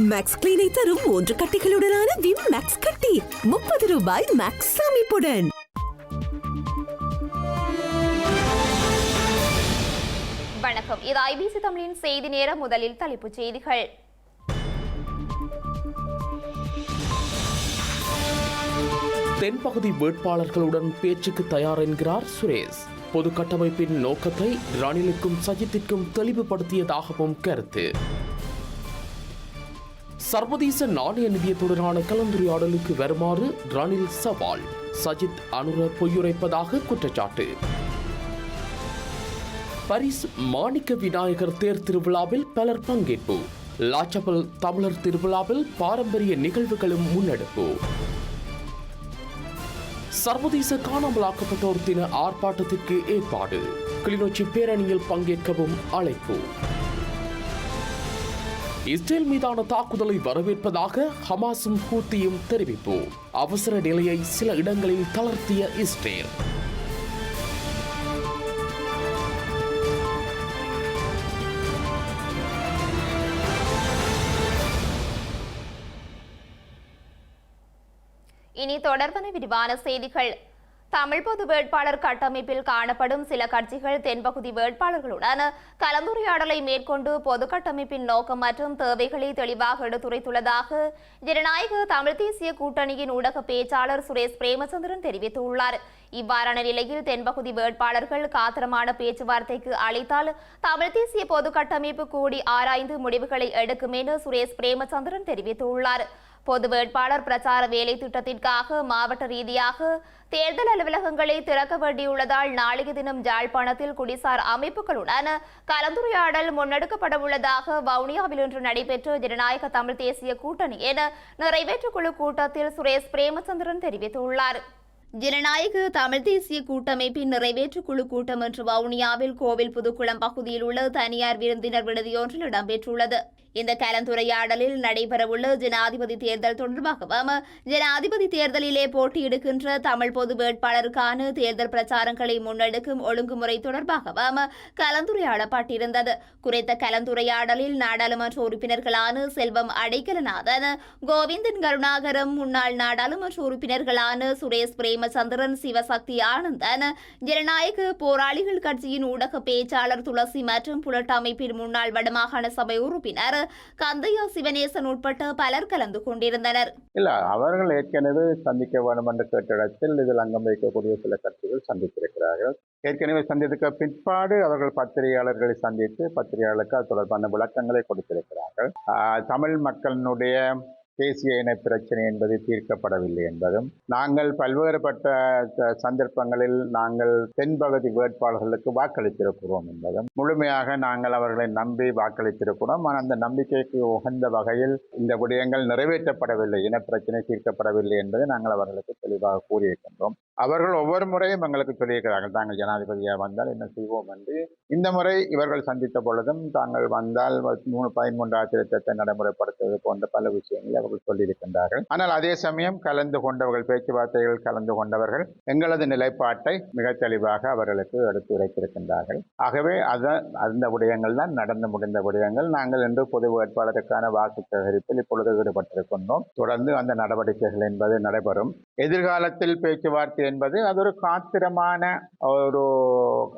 Maths கிளீனை தரும் மூன்று கட்டிகளுடனான Vim maths கட்டி. முப்பது ரூபாய் மேக்ஸ் அமைப்புடன் வணக்கம். இது ஐபிசி தமிழின் செய்தி நேரம் முதலில் தலைப்புச் செய்திகள். தென்பகுதி வேட்பாளர்களுடன் பேச்சுக்கு தயார் என்கிறார் சுரேஷ். பொது கட்டமைப்பின் நோக்கத்தை ரணிலுக்கும் சஜித்திற்கும் தெளிவுபடுத்தியதாகவும் கருத்து. சர்வதேச நாணய நிதியத்துடனான கலந்துரையாடலுக்கு வருமாறு ரணில் சவால். சஜித் அனுர பொய்யுரைப்பதாக குற்றச்சாட்டு. பரிஸ் மாணிக்க விநாயகர் தேர் திருவிழாவில் பலர் பங்கேற்பு. லாச்சபல் தமிழர் திருவிழாவில் பாரம்பரிய நிகழ்வுகளும் முன்னெடுப்பு. சர்வதேச காணாமலாக்கப்பட்டோர் தின ஆர்ப்பாட்டத்திற்கு ஏற்பாடு. கிளிநொச்சி பேரணியில் பங்கேற்கவும் அழைப்பு. இஸ்ரேல் மீதான தாக்குதலை வரவேற்பதாக ஹமாஸும் ஹூத்தியும் தெரிவிப்பு. அவசர நிலையை சில இடங்களில் தளர்த்திய இஸ்ரேல். இனி தொடர்பான விரிவான செய்திகள். தமிழ் பொது வேட்பாளர் கட்டமைப்பில் காணப்படும் சில கட்சிகள் தென்பகுதி வேட்பாளர்களுடன் கலந்துரையாடலை மேற்கொண்டு பொது கட்டமைப்பின் நோக்கம் மற்றும் தேவைகளை தெளிவாக எடுத்துரைத்துள்ளதாக ஜனநாயக தமிழ் தேசிய கூட்டணியின் ஊடக பேச்சாளர் சுரேஷ் பிரேமச்சந்திரன் தெரிவித்துள்ளார். இவ்வாறான நிலையில் தென்பகுதி வேட்பாளர்கள் காத்திரமான பேச்சுவார்த்தைக்கு அழைத்தால் தமிழ் தேசிய பொது கட்டமைப்பு கூடி ஆராய்ந்து முடிவுகளை எடுக்கும் என சுரேஷ் பிரேமச்சந்திரன் தெரிவித்துள்ளார். பொது வேட்பாளர் பிரச்சார வேலை திட்டத்திற்காக மாவட்ட ரீதியாக தேர்தல் அலுவலகங்களை திறக்க வேண்டியுள்ளதால் நாளைய தினம் ஜாழ்ப்பாணத்தில் குடிசார் அமைப்புகளுடன் கலந்துரையாடல் முன்னெடுக்கப்பட உள்ளதாக வவுனியாவில் இன்று நடைபெற்ற ஜனநாயக தமிழ் தேசிய கூட்டணியின் நிறைவேற்றுக்குழு கூட்டத்தில் சுரேஷ் பிரேமச்சந்திரன் தெரிவித்துள்ளார். ஜனநாயக தமிழ் தேசிய கூட்டமைப்பின் நிறைவேற்று குழு கூட்டம் இன்று வவுனியாவில் கோவில் புதுக்குளம் பகுதியில் உள்ள தனியார் விருந்தினர் விடுதியொன்றில் இடம்பெற்றுள்ளது. இந்த கலந்துரையாடலில் நடைபெறவுள்ள ஜனாதிபதி தேர்தல் தொடர்பாகவும் ஜனாதிபதி தேர்தலிலே போட்டியிடுகின்ற தமிழ் பொது வேட்பாளருக்கான தேர்தல் பிரச்சாரங்களை முன்னெடுக்கும் ஒழுங்குமுறை தொடர்பாகவும் கலந்துரையாடப்பட்டிருந்தது. குறித்த கலந்துரையாடலில் நாடாளுமன்ற உறுப்பினர்களான செல்வம் அடைக்கலநாதன் கோவிந்தன் கருணாகரம் முன்னாள் நாடாளுமன்ற உறுப்பினர்களான சுரேஷ் பிரேமச்சந்திரன் சிவசக்தி ஆனந்தன் ஜனநாயக போராளிகள் கட்சியின் ஊடக பேச்சாளர் துளசி மற்றும் புலட் அமைப்பின் முன்னாள் வடமாகாண சபை உறுப்பினர் கந்தையா சிவனேசன் உட்பட்ட பலர் கலந்து கொண்டிருந்தனர். இல்ல அவர்கள் ஏற்கனவே சந்திக்க வேண்டும் என்று கேட்ட இடத்தில் இதில் அங்கம் வைக்கக்கூடிய சில கட்சிகள் சந்தித்திருக்கிறார்கள். ஏற்கனவே சந்தித்த பிற்பாடு அவர்கள் பத்திரிகையாளர்களை சந்தித்து பத்திரிகையாளருக்கு அது தொடர்பான விளக்கங்களை கொடுத்திருக்கிறார்கள். தமிழ் மக்களினுடைய தேசிய இன பிரச்சனை என்பது தீர்க்கப்படவில்லை என்பதும் நாங்கள் பல்வேறுபட்ட ச- சந்தர்ப்பங்களில் நாங்கள் தென்பகுதி வேட்பாளர்களுக்கு வாக்களித்திருக்கிறோம் என்பதும் முழுமையாக நாங்கள் அவர்களை நம்பி வாக்களித்திருக்கிறோம். ஆனால் அந்த நம்பிக்கைக்கு உகந்த வகையில் இந்த விடயங்கள் நிறைவேற்றப்படவில்லை. இன பிரச்சனை தீர்க்கப்படவில்லை என்பதை நாங்கள் அவர்களுக்கு தெளிவாக கூறியிருக்கின்றோம். அவர்கள் ஒவ்வொரு முறையும் எங்களுக்கு சொல்லியிருக்கிறார்கள். தாங்கள் ஜனாதிபதியாக வந்தால் என்ன செய்வோம்? என்று. இந்த முறை இவர்கள் சந்தித்த பொழுதும் தாங்கள் வந்தால் மூணு பதிமூன்றாம் திருத்தத்தை நடைமுறைப்படுத்துவது போன்ற பல விஷயங்களை அவர்கள் சொல்லியிருக்கின்றார்கள். ஆனால் அதே சமயம் கலந்து கொண்டவர்கள் பேச்சுவார்த்தைகள் கலந்து கொண்டவர்கள் எங்களது நிலைப்பாட்டை மிக தெளிவாக அவர்களுக்கு எடுத்துரைத்திருக்கின்றார்கள் ஆகவே அத அந்த விடயங்கள் தான் நடந்து முடிந்த விடயங்கள். நாங்கள் இன்று பொது வேட்பாளருக்கான வாக்கு சேகரிப்பில் இப்பொழுது ஈடுபட்டிருக்கின்றோம். தொடர்ந்து அந்த நடவடிக்கைகள் என்பது நடைபெறும். எதிர்காலத்தில் பேச்சுவார்த்தை என்பது அது ஒரு காத்திரமான ஒரு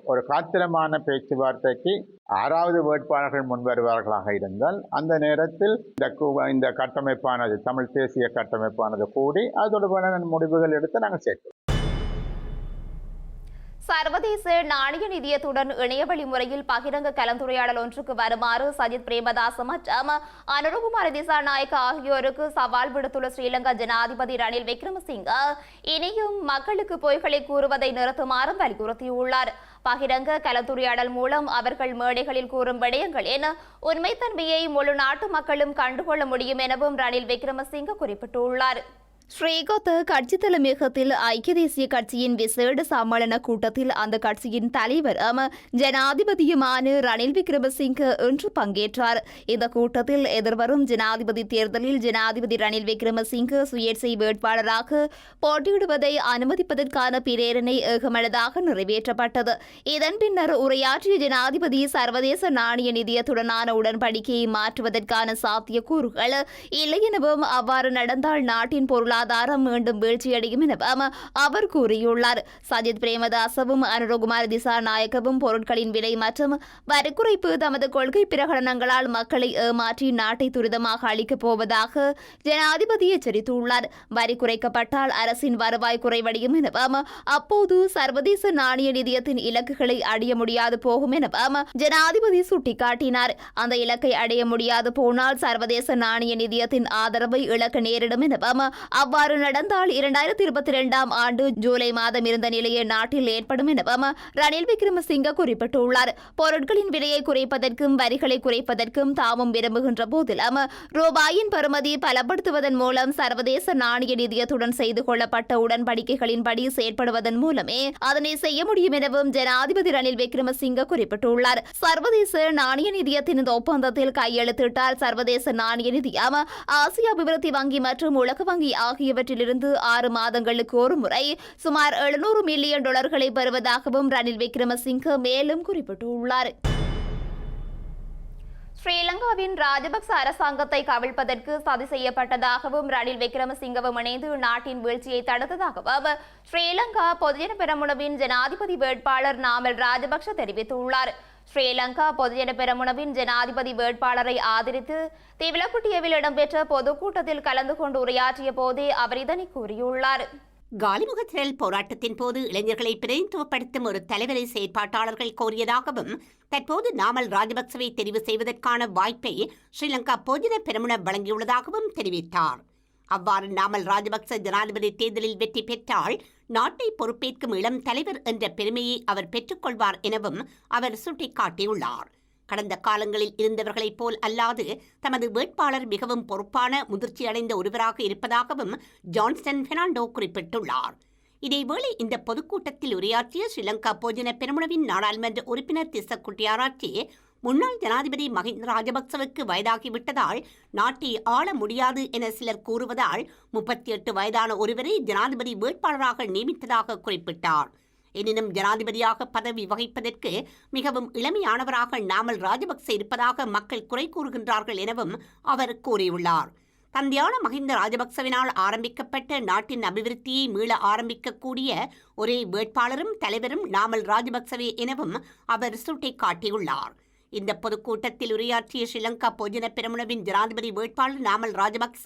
ஒரு காத்திரமான பேச்சுவார்த்தைக்கு ஆறாவது வேட்பாளர்கள் முன்வருவார்களாக இருந்தால் அந்த நேரத்தில் இந்த இந்த கட்டமைப்பானது தமிழ் தேசிய கட்டமைப்பானது கூடி அது தொடர்பான முடிவுகள் எடுத்து நாங்கள் சேர்க்கிறோம் சர்வதேச நாணய நிதியத்துடன் இணையவழி முறையில் பகிரங்க கலந்துரையாடல் ஒன்றுக்கு வருமாறு சஜித் பிரேமதாச மற்றும் அனுரகுமார திசாநாயக்க ஆகியோருக்கு சவால் விடுத்துள்ள ஸ்ரீலங்கா ஜனாதிபதி ரணில் விக்ரமசிங்க இனியும் மக்களுக்கு பொய்களை கூறுவதை நிறுத்துமாறும் வலியுறுத்தியுள்ளார். பகிரங்க கலந்துரையாடல் மூலம் அவர்கள் மேடைகளில் கூறும் விடயங்களின் உண்மைத்தன்மையை முழு நாட்டு மக்களும் கண்டுகொள்ள முடியும் எனவும் ரணில் விக்ரமசிங்க குறிப்பிட்டுள்ளார். ஸ்ரீகோத்த கட்சி தலைமையகத்தில் ஐக்கிய தேசிய கட்சியின் விசேட சம்மேளன கூட்டத்தில் அந்த கட்சியின் தலைவரும் ஜனாதிபதியுமான ரணில் விக்ரமசிங்க இன்று பங்கேற்றார். இந்த கூட்டத்தில் எதிர்வரும் ஜனாதிபதி தேர்தலில் ஜனாதிபதி ரணில் விக்ரமசிங்க சுயேட்சை வேட்பாளராக போட்டியிடுவதை அனுமதிப்பதற்கான பிரேரணை ஏகமனதாக நிறைவேற்றப்பட்டது. இதன் பின்னர் உரையாற்றிய ஜனாதிபதி சர்வதேச நாணய நிதியத்துடனான உடன்படிக்கையை மாற்றுவதற்கான சாத்தியக்கூறுகள் இல்லை எனவும் அவ்வாறு நடந்தால் நாட்டின் பொருளாதாரம் மீண்டும் வீழ்ச்சியடையும் எனவும் அவர் கூறியுள்ளார். சஜித் பிரேமதாசவும் அனுரகுமார் திசாநாயக்கவும் பொருட்களின் விலை மற்றும் வரிக்குறைப்பு தமது கொள்கை பிரகடனங்களால் மக்களை ஏமாற்றி நாட்டை துரிதமாக அளிக்கப் போவதாக ஜனாதிபதி எச்சரித்துள்ளார். வரி குறைக்கப்பட்டால் அரசின் வருவாய் குறைவடையும் எனவும் அப்போது சர்வதேச நாணய நிதியத்தின் இலக்குகளை அடைய முடியாது போகும் எனவும் ஜனாதிபதி சுட்டிக்காட்டினார். அந்த இலக்கை அடைய முடியாது போனால் சர்வதேச நாணய நிதியத்தின் ஆதரவை இழக்க நேரிடும் எனவும் அவ்வாறு நடந்தால் இரண்டாயிரத்தி இருபத்தி இரண்டாம் ஆண்டு ஜூலை மாதம் இருந்த நிலையை நாட்டில் ஏற்படும் எனவும் ரணில் விக்ரமசிங்க குறிப்பிட்டுள்ளார். பொருட்களின் விலையை குறைப்பதற்கும் வரிகளை குறைப்பதற்கும் தாமும் விரும்புகின்ற போதிலும் ரூபாயின் பெறுமதி பலப்படுத்துவதன் மூலம் சர்வதேச நாணய நிதியத்துடன் செய்து கொள்ளப்பட்ட உடன்படிக்கைகளின்படி செயற்படுவதன் மூலமே அதனை செய்ய முடியும் எனவும் ஜனாதிபதி ரணில் விக்ரமசிங்க குறிப்பிட்டுள்ளார். சர்வதேச நாணய நிதியத்தின் இந்த ஒப்பந்தத்தில் கையெழுத்திட்டால் சர்வதேச நாணய நிதியம் ஆசிய அபிவிருத்தி வங்கி மற்றும் உலக வங்கி ஆகியவற்றிலிருந்து ஆறு மாதங்களுக்கு ஒரு முறை சுமார் எழுநூறு மில்லியன் டாலர்களை பெறுவதாகவும் ரணில் விக்ரமசிங்க மேலும் குறிப்பிட்டுள்ளார். ஸ்ரீலங்காவின் ராஜபக்ச அரசாங்கத்தை கவிழ்ப்பதற்கு சதி செய்யப்பட்டதாகவும் ரணில் விக்ரமசிங்கவும் இணைந்து நாட்டின் வீழ்ச்சியை தடுத்ததாகவும் ஸ்ரீலங்கா பொதுஜன பெரமுனவின் ஜனாதிபதி வேட்பாளர் நாமல் ராஜபக்ச தெரிவித்துள்ளார். ஸ்ரீலங்கா பொதுஜன பெரமுனவின் ஜனாதிபதி வேட்பாளரை ஆதரித்து திவிலக்குட்டியவில் இடம்பெற்ற பொதுக்கூட்டத்தில் கலந்து கொண்டு உரையாற்றிய போதே அவர் இதனை கூறியுள்ளார். காலிமுக போராட்டத்தின் போது இளைஞர்களை பிரதிநிதித்துவப்படுத்தும் ஒரு தலைவரை செயற்பாட்டாளர்கள் கோரியதாகவும் தற்போது நாமல் ராஜபக்சவை தெரிவு செய்வதற்கான வாய்ப்பை ஸ்ரீலங்கா பொதுஜன பெருமுன வழங்கியுள்ளதாகவும் தெரிவித்தார். அவ்வாறு நாமல் ராஜபக்ச ஜனாதிபதி தேர்தலில் வெற்றி பெற்றால் நாட்டை பொறுப்பேற்கும் இளம் தலைவர் என்ற பெருமையை அவர் பெற்றுக்கொள்வார் எனவும் அவர் சுட்டிக்காட்டியுள்ளார். கடந்த காலங்களில் இருந்தவர்களைப் போல் அல்லாது தமது வேட்பாளர் மிகவும் பொறுப்பான முதிர்ச்சியடைந்த ஒருவராக இருப்பதாகவும் ஜான்சன் பெர்னாண்டோ குறிப்பிட்டுள்ளார். இதேவேளை இந்த பொதுக்கூட்டத்தில் உரையாற்றிய ஸ்ரீலங்கா போஜன பெருமுனவின் நாடாளுமன்ற உறுப்பினர் திசக்குட்டியாராச்சி முன்னாள் ஜனாதிபதி மஹிந்த ராஜபக்சவுக்கு வயதாகிவிட்டதால் நாட்டை ஆள முடியாது என சிலர் கூறுவதால் முப்பத்தி எட்டு வயதான ஒருவரை ஜனாதிபதி வேட்பாளராக நியமித்ததாக குறிப்பிட்டார். எனினும் ஜனாதிபதியாக பதவி வகிப்பதற்கு மிகவும் இளமையானவராக நாமல் ராஜபக்ச இருப்பதாக மக்கள் குறை கூறுகின்றார்கள் எனவும் அவர் கூறியுள்ளார். தந்தையான மஹிந்த ராஜபக்சவினால் ஆரம்பிக்கப்பட்ட நாட்டின் அபிவிருத்தியை மீள ஆரம்பிக்கக்கூடிய ஒரே வேட்பாளரும் தலைவரும் நாமல் ராஜபக்சவே எனவும் அவர் சுட்டிக்காட்டியுள்ளார். இந்த பொதுக்கூட்டத்தில் உரையாற்றிய ஸ்ரீலங்கா பொதுஜன பெரமுனவின் ஜனாதிபதி வேட்பாளர் நாமல் ராஜபக்ச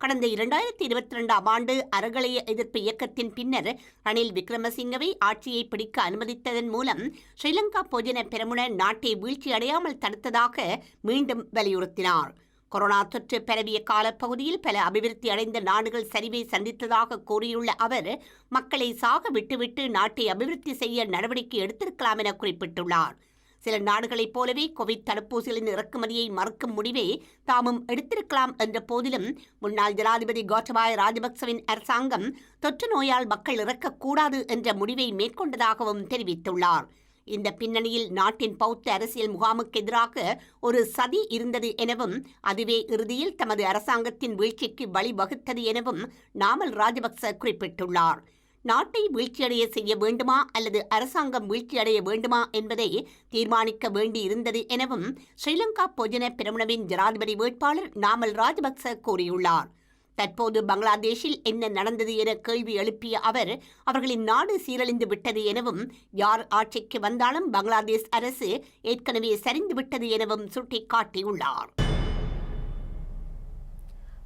கடந்த இரண்டாயிரத்தி இருபத்தி ரெண்டாம் ஆண்டு அறகலைய எதிர்ப்பு இயக்கத்தின் பின்னர் ரணில் விக்ரமசிங்கவை ஆட்சியை பிடிக்க அனுமதித்ததன் மூலம் ஸ்ரீலங்கா பொதுஜன பெருமுன நாட்டை வீழ்ச்சியடையாமல் தடுத்ததாக மீண்டும் வலியுறுத்தினார். கொரோனா தொற்று பரவிய காலப்பகுதியில் பல அபிவிருத்தி அடைந்த நாடுகள் சரிவை சந்தித்ததாக கூறியுள்ள அவர் மக்களை சாக விட்டுவிட்டு நாட்டை அபிவிருத்தி செய்ய நடவடிக்கை எடுத்திருக்கலாம் என குறிப்பிட்டுள்ளார். சில நாடுகளைப் போலவே கோவிட் தடுப்பூசிகளின் இறக்குமதியை மறுக்கும் முடிவை தாமும் எடுத்திருக்கலாம் என்ற போதிலும் முன்னாள் ஜனாதிபதி கோட்டபாய ராஜபக்சவின் அரசாங்கம் தொற்று நோயால் மக்கள் இறக்கக்கூடாது என்ற முடிவை மேற்கொண்டதாகவும் தெரிவித்துள்ளார். இந்த பின்னணியில் நாட்டின் பௌத்த அரசியல் முகாமுக்கு எதிராக ஒரு சதி இருந்தது எனவும் அதுவே இறுதியில் தமது அரசாங்கத்தின் வீழ்ச்சிக்கு வழிவகுத்தது எனவும் நாமல் ராஜபக்ச குறிப்பிட்டுள்ளார். நாட்டை வீழ்ச்சியடைய செய்ய வேண்டுமா அல்லது அரசாங்கம் வீழ்ச்சியடைய வேண்டுமா என்பதை தீர்மானிக்க வேண்டியிருந்தது எனவும் ஸ்ரீலங்கா பொஜன பிரமுனவின் ஜனாதிபதி வேட்பாளர் நாமல் ராஜபக்ச கூறியுள்ளார். தற்போது பங்களாதேஷில் என்ன நடந்தது என கேள்வி எழுப்பிய அவர் அவர்களின் நாடு சீரழிந்து விட்டது எனவும் யார் ஆட்சிக்கு வந்தாலும் பங்களாதேஷ் அரசு ஏற்கனவே சரிந்து விட்டது எனவும் சுட்டிக்காட்டியுள்ளார்.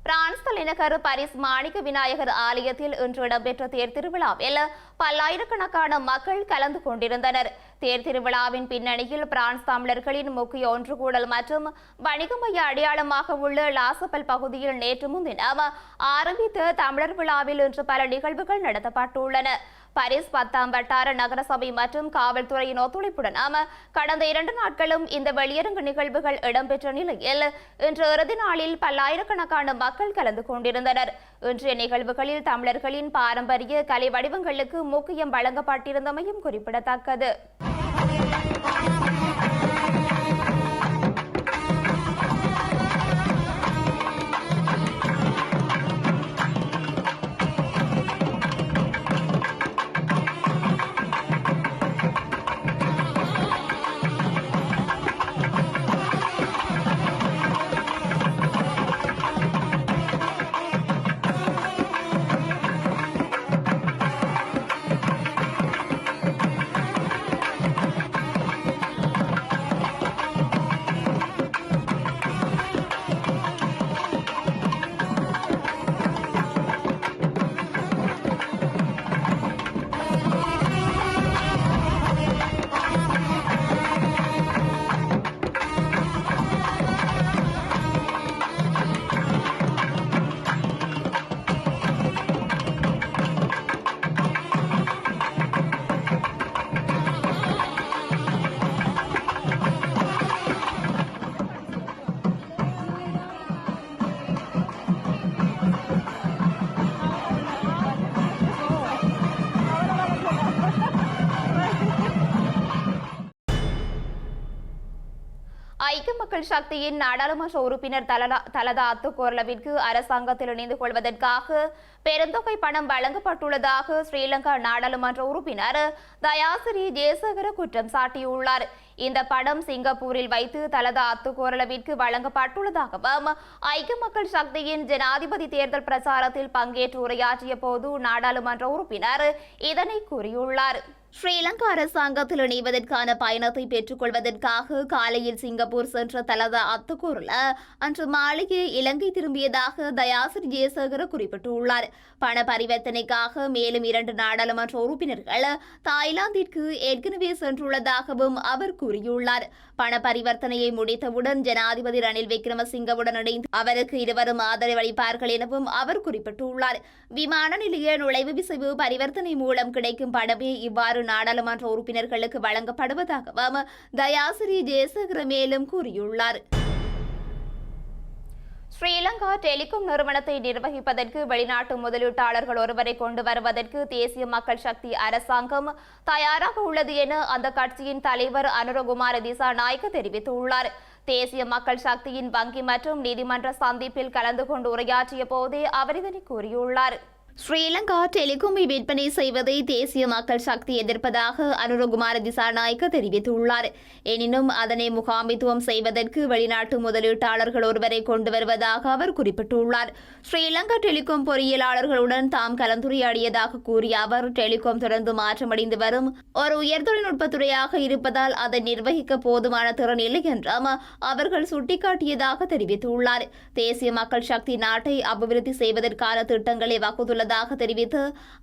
பிரான்ஸ் தலைநகர் பாரிஸ் மாணிக்க விநாயகர் ஆலயத்தில் இன்று இடம்பெற்ற தேர் திருவிழாவில் பல்லாயிரக்கணக்கான மக்கள் கலந்து கொண்டிருந்தனர். தேர் திருவிழாவின் பின்னணியில் பிரான்ஸ் தமிழர்களின் முக்கிய ஒன்றுகூடல் மற்றும் வணிக மைய அடையாளமாக உள்ள லாசப்பல் பகுதியில் நேற்று முன்தினம் ஆரம்பித்த தமிழர் விழாவில் இன்று பல நிகழ்வுகள் நடத்தப்பட்டுள்ளன. பரிஸ் பத்தாம் வட்டார நகரசபை மற்றும் காவல்துறையின் ஒத்துழைப்புடன் கடந்த இரண்டு நாட்களும் இந்த வெளியரங்கு நிகழ்வுகள் இடம்பெற்ற நிலையில் இன்று இறுதி நாளில் பல்லாயிரக்கணக்கான மக்கள் கலந்து கொண்டிருந்தனர். இன்றைய நிகழ்வுகளில் தமிழர்களின் பாரம்பரிய கலை வடிவங்களுக்கு முக்கியம் வழங்கப்பட்டிருந்தமையும் குறிப்பிடத்தக்கது. ஐக்கிய மக்கள் சக்தியின் நாடாளுமன்ற உறுப்பினர் தலதா அத்துக்கோரளவிற்கு அரசாங்கத்தில் இணைந்து கொள்வதற்காக பெருந்தொகை பணம் வழங்கப்பட்டுள்ளதாக ஸ்ரீலங்கா நாடாளுமன்ற உறுப்பினர் தயாசிரி ஜெயசேகர குற்றம் சாட்டியுள்ளார். இந்த பணம் சிங்கப்பூரில் வைத்து தலதா அத்துக்கோரளவிற்கு வழங்கப்பட்டுள்ளதாகவும் ஐக்கிய மக்கள் சக்தியின் ஜனாதிபதி தேர்தல் பிரச்சாரத்தில் பங்கேற்று உரையாற்றிய போது நாடாளுமன்ற உறுப்பினர் இதனை கூறியுள்ளார். ஸ்ரீலங்கா அரசாங்கத்தில் இணைவதற்கான பயணத்தை பெற்றுக்கொள்வதற்காக காலையில் சிங்கப்பூர் சென்ற தலதா அத்துக்கூர்ல அன்று மாலையே இலங்கை திரும்பியதாக தயாசிரி ஜெயசேகர குறிப்பிட்டுள்ளார். பண பரிவர்த்தனைக்காக மேலும் இரண்டு நாடாளுமன்ற உறுப்பினர்கள் தாய்லாந்திற்கு ஏற்கனவே சென்றுள்ளதாகவும் அவர் கூறியுள்ளார். பண பரிவர்த்தனையை முடித்தவுடன் ஜனாதிபதி ரணில் விக்ரமசிங்கவுடன் இணைந்து அவருக்கு இருவரும் ஆதரவளிப்பார்கள் எனவும் அவர் குறிப்பிட்டுள்ளார். விமான நிலைய நுழைவு விசைவு பரிவர்த்தனை மூலம் கிடைக்கும் பணமே இவ்வாறு நாடாளுமன்ற உறுப்பினர்களுக்கு வழங்கப்படுவதாகவும் தயாசிரி ஜெயசகர மேலும் கூறியுள்ளார். ஸ்ரீலங்கா டெலிகாம் நிறுவனத்தை நிர்வகிப்பதற்கு வெளிநாட்டு முதலீட்டாளர்கள் ஒருவரை கொண்டு வருவதற்கு தேசிய மக்கள் சக்தி அரசாங்கம் தயாராக உள்ளது என அந்த கட்சியின் தலைவர் அனுரகுமார திசாநாயக்க தெரிவித்துள்ளார். தேசிய மக்கள் சக்தியின் வங்கி மற்றும் நீதிமன்ற சந்திப்பில் கலந்து கொண்டு உரையாற்றிய போதே அவர் இதனை கூறியுள்ளார். ஸ்ரீலங்கா டெலிகோமை விற்பனை செய்வதை தேசிய மக்கள் சக்தி எதிர்ப்பதாக அனுரகுமார திசாநாயக்க தெரிவித்துள்ளார். எனினும் அதனை முகாமித்துவம் செய்வதற்கு வெளிநாட்டு முதலீட்டாளர்கள் ஒருவரை கொண்டு வருவதாக அவர் குறிப்பிட்டுள்ளார். ஸ்ரீலங்கா டெலிகாம் பொறியியலாளர்களுடன் தாம் கலந்துரையாடியதாக கூறிய அவர் டெலிகாம் தொடர்ந்து மாற்றமடைந்து வரும் ஒரு உயர் தொழில்நுட்பத்துறையாக இருப்பதால் அதை நிர்வகிக்க போதுமான திறன் இல்லை என்றும் அவர்கள் சுட்டிக்காட்டியதாக தெரிவித்துள்ளார். தேசிய மக்கள் சக்தி நாட்டை அபிவிருத்தி செய்வதற்கான திட்டங்களை உள்ளதாக தெரிவித்து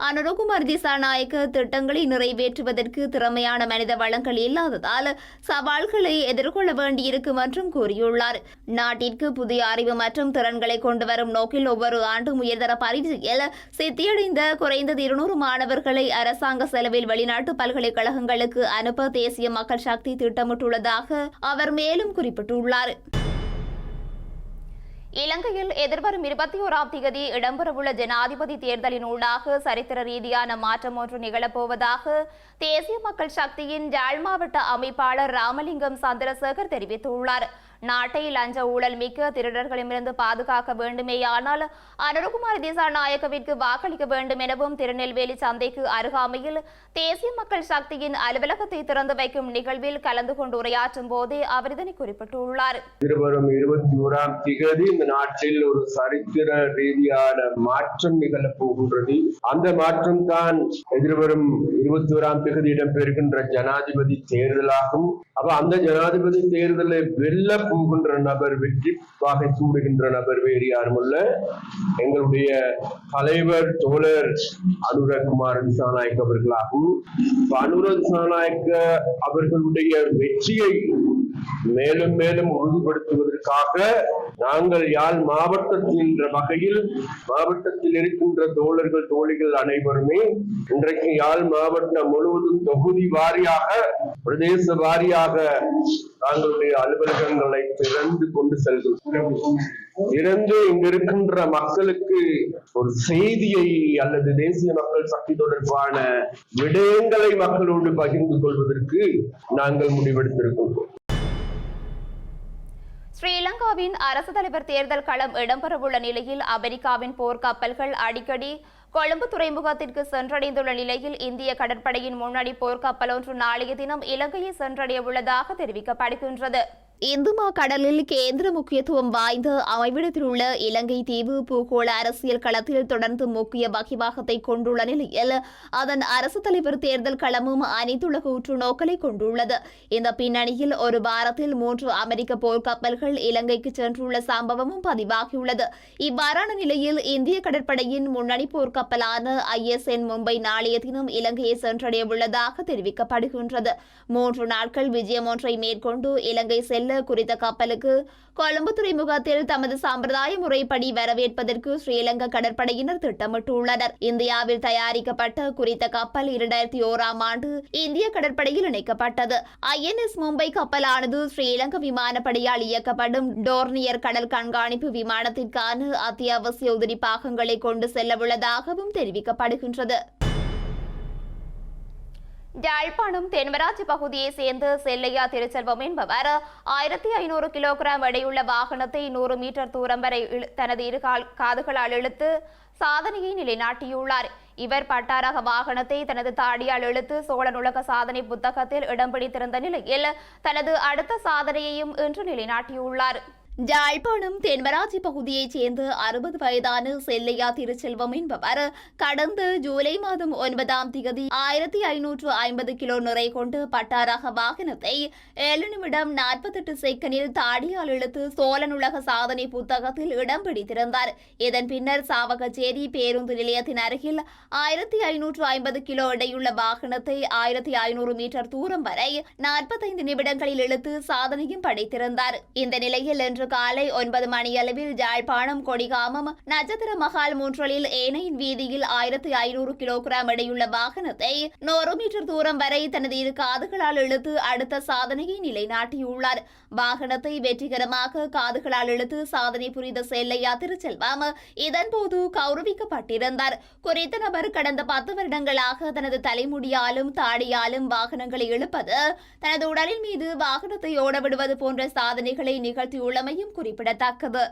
அனுரகுமார் திசாநாயக்க திட்டங்களை நிறைவேற்றுவதற்கு திறமையான மனித வளங்கள் இல்லாததால் சவால்களை எதிர்கொள்ள வேண்டியிருக்கும் என்றும் கூறியுள்ளார். நாட்டிற்கு புதிய அறிவு மற்றும் திறன்களை கொண்டு வரும் நோக்கில் ஒவ்வொரு ஆண்டும் உயர்தர பரீட்சையில் சித்தியடைந்த குறைந்தது இருநூறு மாணவர்களை அரசாங்க செலவில் வெளிநாட்டு பல்கலைக்கழகங்களுக்கு அனுப்ப தேசிய மக்கள் சக்தி திட்டமிட்டுள்ளதாக அவர் மேலும் குறிப்பிட்டுள்ளார். இலங்கையில் எதிர்வரும் இருபத்தி ஓராம் தேதி இடம்பெறவுள்ள ஜனாதிபதி தேர்தலின் ஊடாக சரித்திர ரீதியான மாற்றம் ஒன்று நிகழப்போவதாக தேசிய மக்கள் சக்தியின் ஜாழ் மாவட்ட அமைப்பாளர் ராமலிங்கம் சந்திரசேகர் தெரிவித்துள்ளார். நாட்டை லஞ்ச ஊழல் மிக்க திருடர்களிடமிருந்து பாதுகாக்க வேண்டுமேயானால் அனுரகுமார் திசாநாயக்கவிற்கு வாக்களிக்க வேண்டும் எனவும் திருநெல்வேலி சந்தைக்கு அருகாமையில் தேசிய மக்கள் சக்தியின் அலுவலகத்தை திறந்து வைக்கும் நிகழ்வில் கலந்து கொண்டு உரையாற்றும் போதே அவர் இதனை குறிப்பிட்டுள்ளார். இருவரும் இருபத்தி ஓராம் திகதி இந்த நாட்டில் ஒரு சரித்திர ரீதியான மாற்றம் நிகழப் போகின்றது. அந்த மாற்றம் தான் எதிர்வரும் இருபத்தி ஓராம் தேதி இடம்பெறுகின்ற ஜனாதிபதி தேர்தலாகும். அப்ப அந்த ஜனாதிபதி தேர்தலை வெல்ல போகின்ற நபர் வெற்றி வாகை சூடுகின்ற நபர் வேறு யாரும் அல்ல. எங்களுடைய தலைவர் தோழர் அனுரகுமார் சாநாயக் அவர்களாகும் இப்ப சாநாயக்க அவர்களுடைய வெற்றியை மேலும் மேலும் உறுதிப்படுத்துவதற்காக நாங்கள் யாழ் மாவட்டத்தில் என்ற வகையில் மாவட்டத்தில் இருக்கின்ற தோழர்கள் தோழிகள் அனைவருமே இன்றைக்கு யாழ் மாவட்டம் முழுவதும் தொகுதி வாரியாக பிரதேச வாரியாக தாங்களுடைய அலுவலகங்களை திறந்து கொண்டு செல்கிறோம் இருந்து இங்கிருக்கின்ற மக்களுக்கு ஒரு செய்தியை அல்லது தேசிய மக்கள் சக்தி தொடர்பான விடயங்களை மக்களோடு பகிர்ந்து கொள்வதற்கு நாங்கள் முடிவெடுத்திருக்கின்றோம். ஸ்ரீலங்காவின் அரசு தலைவர் தேர்தல் களம் இடம்பெறவுள்ள நிலையில் அமெரிக்காவின் போர்க்கப்பல்கள் அடிக்கடி கொழும்பு துறைமுகத்திற்கு சென்றடைந்துள்ள நிலையில் இந்திய கடற்படையின் முன்னணி போர்க்கப்பல் ஒன்று நாளைய தினம் இலங்கையை சென்றடைய உள்ளதாக தெரிவிக்கப்படுகின்றது. இந்துமா கடலில் கேந்திர முக்கியத்துவம் வாய்ந்த அமைவிடத்தில் உள்ள இலங்கை தீவு பூகோள அரசியல் களத்தில் தொடர்ந்து முக்கிய வகிவாகத்தை கொண்டுள்ள நிலையில் அதன் அரசு தலைவர் தேர்தல் களமும் அனைத்துலக உற்றுநோக்கலை கொண்டுள்ளது. இந்த பின்னணியில் ஒரு வாரத்தில் மூன்று அமெரிக்க போர்க்கப்பல்கள் இலங்கைக்கு சென்றுள்ள சம்பவமும் பதிவாகியுள்ளது. இவ்வாறான நிலையில் இந்திய கடற்படையின் முன்னணி போர்க்கப்பலான ஐஎஸ்என் மும்பை நாளைய தினம் இலங்கையை சென்றடைய உள்ளதாக தெரிவிக்கப்படுகின்றது. மூன்று நாட்கள் விஜயம் ஒன்றை மேற்கொண்டு இலங்கை செல்ல குறித்த கப்பலுக்கு கொழும்பு துறைமுகத்தில் தமது சம்பிரதாய முறைப்படி வரவேற்பதற்கு ஸ்ரீலங்கா கடற்படையினர் திட்டமிட்டுள்ளனர். இந்தியாவில் தயாரிக்கப்பட்ட குறித்த கப்பல் இரண்டாயிரத்தி ஓராம் ஆண்டு இந்திய கடற்படையில் இணைக்கப்பட்டது. ஐஎன்எஸ் மும்பை கப்பலானது ஸ்ரீலங்கா விமானப்படையால் இயக்கப்படும் டோர்னியர் கடல் கண்காணிப்பு விமானத்திற்கான அத்தியாவசிய உதிரி பாகங்களை கொண்டு செல்லவுள்ளதாகவும் தெரிவிக்கப்படுகின்றது. யாழ்ப்பாணம் தென்மராட்சி பகுதியை சேர்ந்த செல்லையா திருச்செல்வம் என்பவர் ஆயிரத்தி ஐநூறு கிலோகிராம் எடையுள்ள வாகனத்தை நூறு மீட்டர் தூரம் வரை இழு- தனது இரு கால் காதுகளால் இழுத்து சாதனையை நிலைநாட்டியுள்ளார். இவர் பட்டாரக வாகனத்தை தனது தாடியால் இழுத்து சோழன் உலக சாதனை புத்தகத்தில் இடம் பிடித்திருந்த நிலையில் தனது அடுத்த சாதனையையும் இன்று நிலைநாட்டியுள்ளார். யாழ்ப்பாணம் தென்மராட்சி பகுதியைச் சேர்ந்த அறுபது வயதான செல்லையா திருச்செல்வம் என்பவர் கடந்த ஜூலை மாதம் ஒன்பதாம் தேதி ஆயிரத்தி ஐநூற்று ஐம்பது கிலோ நிறை கொண்டு பட்டாராக வாகனத்தை ஏழு நிமிடம் நாற்பத்தெட்டு செகண்டில் தாடியால் இழுத்து சோழனுலக சாதனை புத்தகத்தில் இடம் பிடித்திருந்தார். இதன் பின்னர் சாவகச்சேரி பேருந்து நிலையத்தின் அருகில் ஆயிரத்தி ஐநூற்று ஐம்பது கிலோ எடையுள்ள வாகனத்தை ஆயிரத்தி ஐநூறு மீட்டர் தூரம் வரை நாற்பத்தைந்து நிமிடங்களில் இழுத்து சாதனையும் படைத்திருந்தார். இந்த நிலையில் இன்று காலை ஒன்பது மணியளவில் ஜாழ்ப்பாணம் கொடிகாமம் நட்சத்திர மகால் மூன்றலில் ஏனையின் வீதியில் ஆயிரத்தி ஐநூறு கிலோகிராம் எடையுள்ள வாகனத்தை நூறு மீட்டர் தூரம் வரை தனது இரு காதுகளால் இழுத்து அடுத்த சாதனையை நிலைநாட்டியுள்ளார். வாகனத்தை வெற்றிகரமாக காதுகளால் இழுத்து சாதனை புரிந்த செல்லையா திருச்செல்வம் இதன்போது கௌரவிக்கப்பட்டிருந்தார். குறித்த நபர் கடந்த பத்து வருடங்களாக தனது தலைமுடியாலும் தாடியாலும் வாகனங்களை இழுப்பது தனது உடலின் மீது வாகனத்தை ஓடவிடுவது போன்ற சாதனைகளை நிகழ்த்தியுள்ளமை நிகழ்த்தியுள்ளமையும் குறிப்பிடத்தக்கது.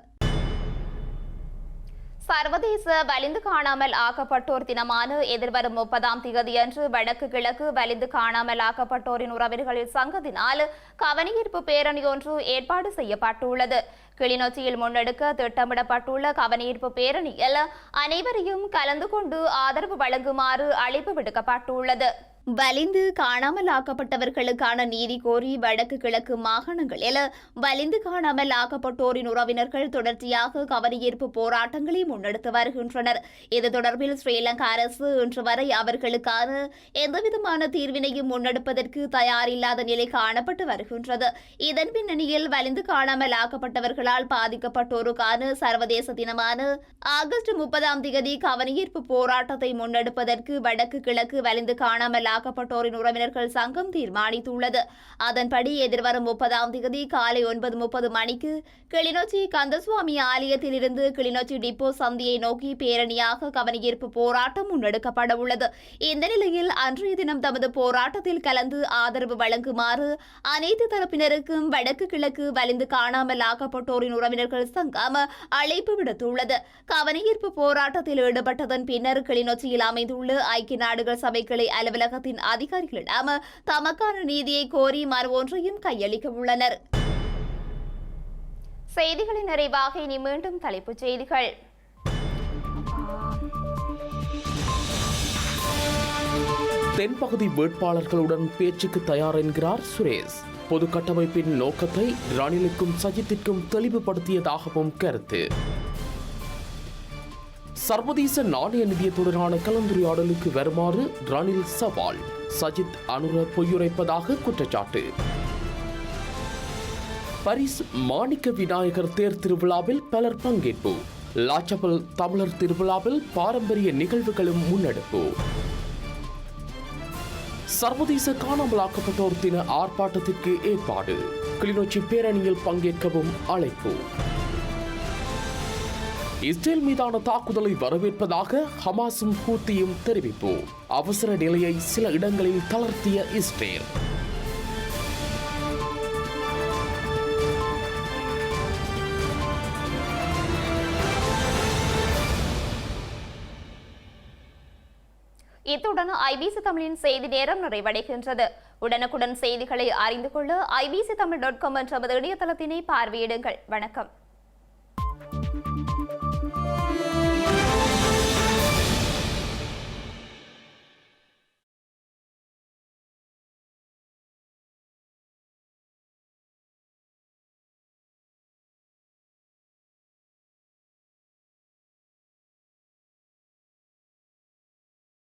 சர்வதேச வலிந்து காணாமல் ஆக்கப்பட்டோர் தினமான எதிர்வரும் முப்பதாம் தேதியன்று வடக்கு கிழக்கு வலிந்து காணாமல் ஆக்கப்பட்டோரின் உறவினர்களின் சங்கத்தினால் கவனஈர்ப்பு பேரணி ஒன்று ஏற்பாடு செய்யப்பட்டுள்ளது. கிளிநொச்சியில் முன்னெடுக்க திட்டமிடப்பட்டுள்ள கவனஈர்ப்பு பேரணியில் அனைவரையும் கலந்து கொண்டு ஆதரவு வழங்குமாறு அழைப்பு விடுக்கப்பட்டுள்ளது. வலிந்து காணாமல் ஆக்கப்பட்டவர்களுக்கான நீதி கோரி வடக்கு கிழக்கு மாகாணங்களில் வலிந்து காணாமல் ஆக்கப்பட்டோரின் உறவினர்கள் தொடர்ச்சியாக கவனஈர்ப்பு போராட்டங்களை முன்னெடுத்து வருகின்றனர். இது தொடர்பில் ஸ்ரீலங்கா அரசு இன்று வரை அவர்களுக்கான எந்தவிதமான தீர்வினையும் முன்னெடுப்பதற்கு தயாரில்லாத நிலை காணப்பட்டு வருகின்றது. இதன் பின்னணியில் வலிந்து காணாமல் ஆக்கப்பட்டவர்களால் பாதிக்கப்பட்டோருக்கான சர்வதேச தினமான ஆகஸ்ட் முப்பதாம் தேதி கவனஈர்ப்பு போராட்டத்தை முன்னெடுப்பதற்கு வடக்கு கிழக்கு வலிந்து காணாமல் ஆக்கப்பட்டோரின் உறவினர்கள் சங்கம் தீர்மானித்துள்ளது. அதன்படி எதிர்வரும் முப்பதாம் தேதி காலை ஒன்பது முப்பது மணிக்கு கிளிநொச்சி கந்தசுவாமி ஆலயத்தில் இருந்து கிளிநொச்சி டிப்போ சந்தியை நோக்கி பேரணியாக கவனஈர்ப்பு போராட்டம் முன்னெடுக்கப்பட உள்ளது இந்த நிலையில் அன்றைய தினம் தமது போராட்டத்தில் கலந்து ஆதரவு வழங்குமாறு அனைத்து தரப்பினருக்கும் வடக்கு கிழக்கு வலிந்து காணாமல் ஆக்கப்பட்டோரின் உறவினர்கள் சங்கம் அழைப்பு விடுத்துள்ளது. கவனஈர்ப்பு போராட்டத்தில் ஈடுபட்டதன் பின்னர் கிளிநொச்சியில் அமைந்துள்ள ஐக்கிய நாடுகள் சபை கிளை அலுவலகத்தின் அதிகாரிகளிடம் தமக்கான நீதியை கோரி மறு ஒன்றையும் கையளிக்க உள்ளனர். செய்திகளின் நிறைவாக இனி மீண்டும் தலைப்புச் செய்திகள். தென்பகுதி வேட்பாளர்களுடன் பேச்சுக்கு தயார் என்கிறார் சுரேஷ். பொது கட்டமைப்பின் நோக்கத்தை ரணிலுக்கும் சஜித்திற்கும் தெளிவுபடுத்தியதாகவும் கருத்து. சர்வதேச நாணய நிதியத்துடனான கலந்துரையாடலுக்கு வருமாறு ரணில் சவால். சஜித் அனுர பொய்யுரைப்பதாக குற்றச்சாட்டு. பரிஸ் மாணிக்க விநாயகர் தேர் திருவிழாவில் பலர் பங்கேற்பு. லாச்சபல் தமிழர் திருவிழாவில் பாரம்பரிய நிகழ்வுகளும் முன்னெடுப்பு. சர்வதேச காணாமலாக்கப்பட்டோர் தின ஆர்ப்பாட்டத்திற்கு ஏற்பாடு. கிளிநொச்சி பேரணியில் பங்கேற்கவும் அழைப்பு. இஸ்ரேல் மீதான தாக்குதலை வரவேற்பதாக ஹமாஸும் ஹூத்தியும் தெரிவிப்பு. அவசர நிலையை சில இடங்களில் தளர்த்திய இஸ்ரேல். இத்துடன் ஐபிசி தமிழின் செய்தி நேரம் நிறைவடைகின்றது. உடனுக்குடன் செய்திகளை அறிந்து கொள்ள ஐபிசி தமிழ் டாட் காம் என்ற இணையதளத்தினை பார்வையிடுங்கள். வணக்கம்.